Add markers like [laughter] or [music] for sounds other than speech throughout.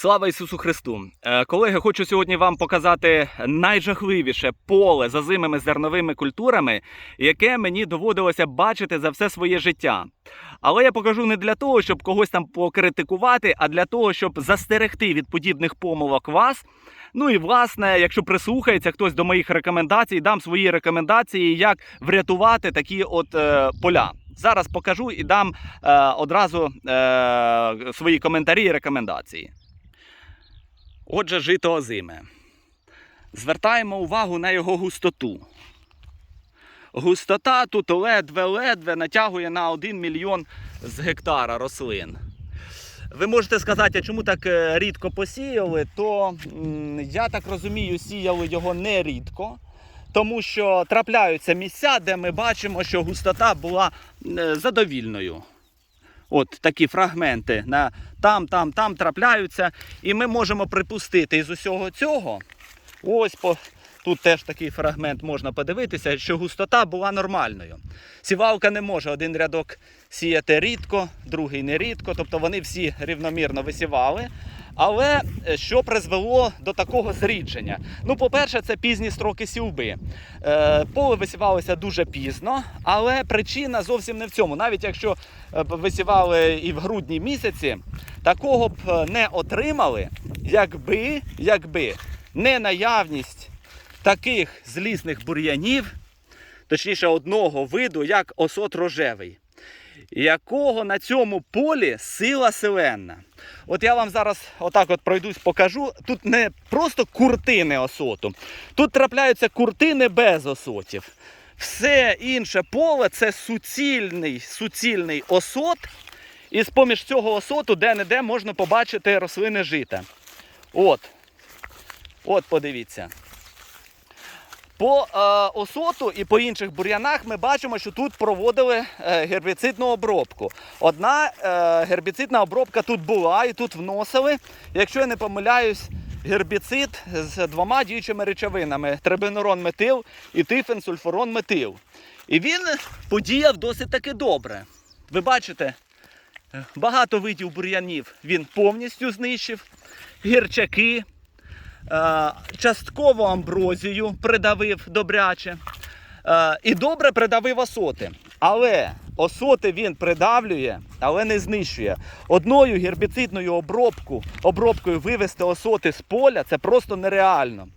Слава Ісусу Христу! Е, Колеги, хочу сьогодні вам показати найжахливіше поле з озимими зерновими культурами, яке мені доводилося бачити за все своє життя. Але я покажу не для того, щоб когось там покритикувати, а для того, щоб застерегти від подібних помилок вас. Ну і власне, якщо прислухається хтось до моїх рекомендацій, дам свої рекомендації, як врятувати такі от е, поля. Зараз покажу і дам е, одразу е, свої коментарі і рекомендації. Отже, жито озиме. Звертаємо увагу на його густоту. Густота тут ледве-ледве натягує на 1 мільйон з гектара рослин. Ви можете сказати, а чому так е, рідко посіяли, то я так розумію, сіяли його не рідко, тому що трапляються місця, де ми бачимо, що густота була е, задовільною. От такі фрагменти на там, там, там трапляються. І ми можемо припустити із усього цього. Ось по, тут теж такий фрагмент можна подивитися, що густота була нормальною. Сівалка не може один рядок сіяти рідко, другий не рідко, тобто вони всі рівномірно висівали. Але е, що призвело до такого зрідження? Ну, по-перше, це пізні строки сівби. Е, поле висівалося дуже пізно, але причина зовсім не в цьому. Навіть якщо е, висівали і в грудні місяці, такого б не отримали, якби, якби не наявність таких злісних бур'янів, точніше одного виду, як осот рожевий якого на цьому полі сила селенна. От я вам зараз отак от пройдусь, покажу. Тут не просто куртини осоту, тут трапляються куртини без осотів. Все інше поле це суцільний, суцільний осот. І з поміж цього осоту де-не-де можна побачити рослини жита. От. От подивіться. По е, осоту і по інших бур'янах ми бачимо, що тут проводили е, гербіцидну обробку. Одна е, гербіцидна обробка тут була і тут вносили, якщо я не помиляюсь, гербіцид з двома діючими речовинами: трибенурон метил і тифенсульфурон метил. І він подіяв досить таки добре. Ви бачите, багато видів бур'янів він повністю знищив, гірчаки. Е, частково амброзію придавив добряче. Е, І добре придавив осоти. Але осоти він придавлює, але не знищує. Одною гербіцидною обробку, обробкою вивести осоти з поля це просто нереально.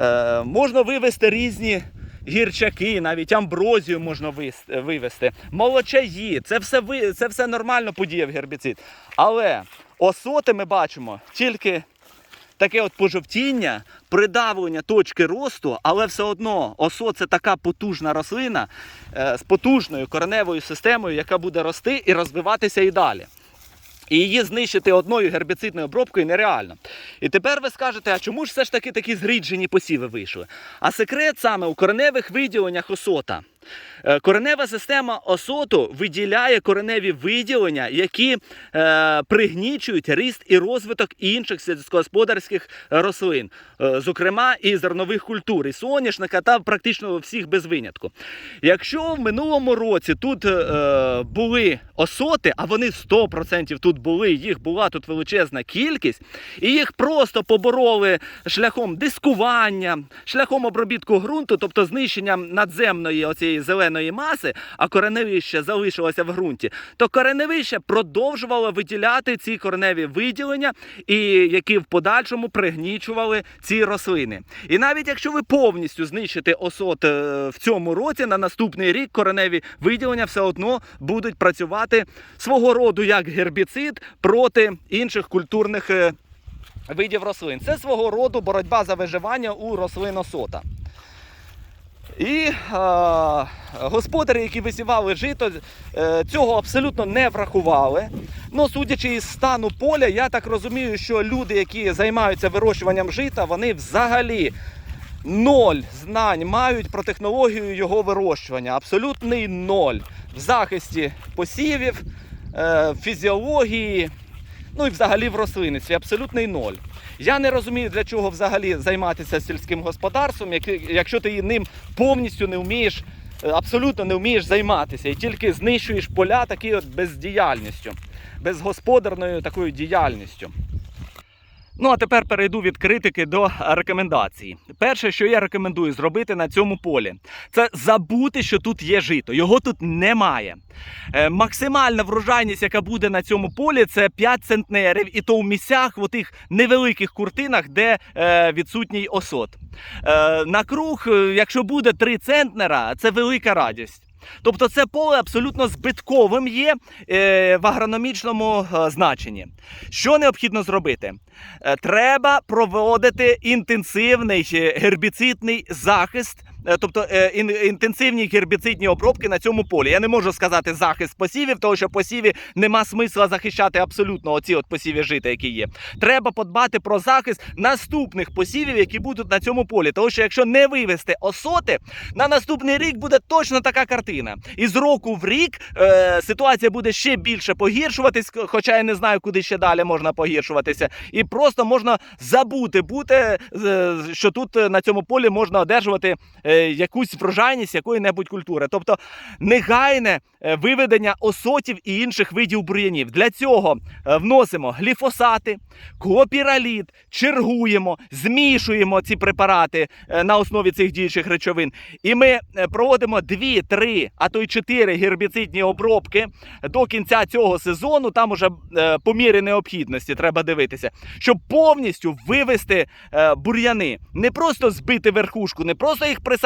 Е, Можна вивести різні гірчаки, навіть амброзію можна вивести, молочаї. Це все, це все нормально подіяв гербіцид. Але осоти ми бачимо тільки таке от пожовтіння, придавлення точки росту, але все одно осо це така потужна рослина е, з потужною кореневою системою, яка буде рости і розвиватися і далі. І її знищити одною гербіцидною обробкою нереально. І тепер ви скажете, а чому ж все ж таки такі зріджені посіви вийшли? А секрет саме у кореневих виділеннях осота. Е, Коренева система осоту виділяє кореневі виділення, які е, пригнічують ріст і розвиток інших сільськогосподарських рослин, е, зокрема і зернових культур, і соняшника та практично всіх без винятку. Якщо в минулому році тут е, були осоти, а вони 100% тут були, їх була тут величезна кількість, і їх просто побороли шляхом дискування, шляхом обробітку ґрунту, тобто знищенням надземної оцієї зеленої маси, а кореневище залишилося в ґрунті, то кореневище продовжувало виділяти ці кореневі виділення, і які в подальшому пригнічували ці рослини. І навіть якщо ви повністю знищите осот е, в цьому році, на наступний рік кореневі виділення все одно будуть працювати свого роду як гербіцид проти інших культурних е, видів рослин. Це свого роду боротьба за виживання у рослин осота. І е, господарі, які висівали жито, е, цього абсолютно не врахували. Ну, судячи із стану поля, я так розумію, що люди, які займаються вирощуванням жита, вони взагалі ноль знань мають про технологію його вирощування. Абсолютний ноль в захисті посівів, е, фізіології, ну і взагалі в рослинництві. Абсолютний ноль. Я не розумію, для чого взагалі займатися сільським господарством, якщо ти ним повністю не вмієш, е, абсолютно не вмієш займатися і тільки знищуєш поля такою от бездіяльністю, безгосподарною такою діяльністю. Ну а тепер перейду від критики до рекомендацій. Перше, що я рекомендую зробити на цьому полі, це забути, що тут є жито. Його тут немає. Е, максимальна врожайність, яка буде на цьому полі, це 5 центнерів, і то в місцях, в тих невеликих куртинах, де е, відсутній осот. Е, на круг, е, якщо буде 3 центнера, це велика радість. Тобто це поле абсолютно збитковим є е, в агрономічному е, значенні. Що необхідно зробити? Е, треба проводити інтенсивний гербіцидний захист. Е, Тобто е, ін- інтенсивні гербіцидні обробки на цьому полі. Я не можу сказати захист посівів, тому що посіві нема смисла захищати абсолютно оці от посіви жита, які є. Треба подбати про захист наступних посівів, які будуть на цьому полі. Тому що якщо не вивести осоти, на наступний рік буде точно така картина. І з року в рік е, ситуація буде ще більше погіршуватись, хоча я не знаю, куди ще далі можна погіршуватися. І просто можна забути бути, е, що тут е, на цьому полі можна одержувати е, якусь врожайність якої-небудь культури. Тобто негайне е, виведення осотів і інших видів бур'янів. Для цього е, вносимо гліфосати, копіраліт, чергуємо, змішуємо ці препарати е, на основі цих діючих речовин. І ми е, проводимо 2, 3, а то й 4 гербіцидні обробки до кінця цього сезону. Там уже е, по мірі необхідності треба дивитися, щоб повністю вивести е, бур'яни, не просто збити верхушку, не просто їх присадити,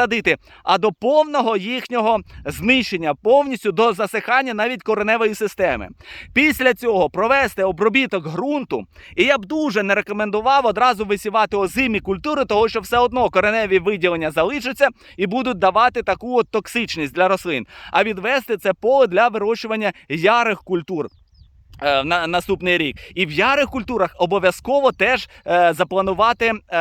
а до повного їхнього знищення, повністю до засихання навіть кореневої системи. Після цього провести обробіток ґрунту, і я б дуже не рекомендував одразу висівати озимі культури, того що все одно кореневі виділення залишаться і будуть давати таку от токсичність для рослин. А відвести це поле для вирощування ярих культур. Е, На наступний рік, і в ярих культурах обов'язково теж е, запланувати е,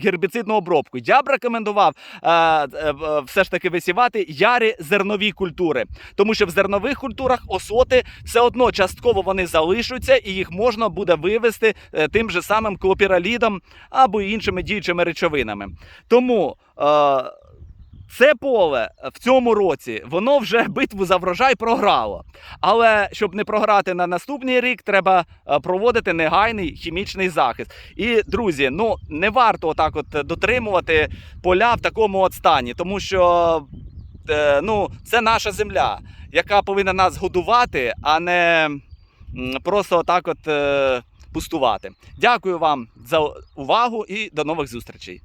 гербіцидну обробку. Я б рекомендував е, е, е, все ж таки висівати ярі зернові культури, тому що в зернових культурах осоти все одно частково вони залишаться, і їх можна буде вивести е, тим же самим клопіралідом або іншими діючими речовинами. Тому е, це поле в цьому році воно вже [laughs] битву за врожай програло. Але щоб не програти на наступний рік, треба е, проводити негайний хімічний захист. І друзі, ну не варто отак от дотримувати поля в такому от стані, тому що е, ну, це наша земля, яка повинна нас годувати, а не просто отак от е, пустувати. Дякую вам за увагу і до нових зустрічей.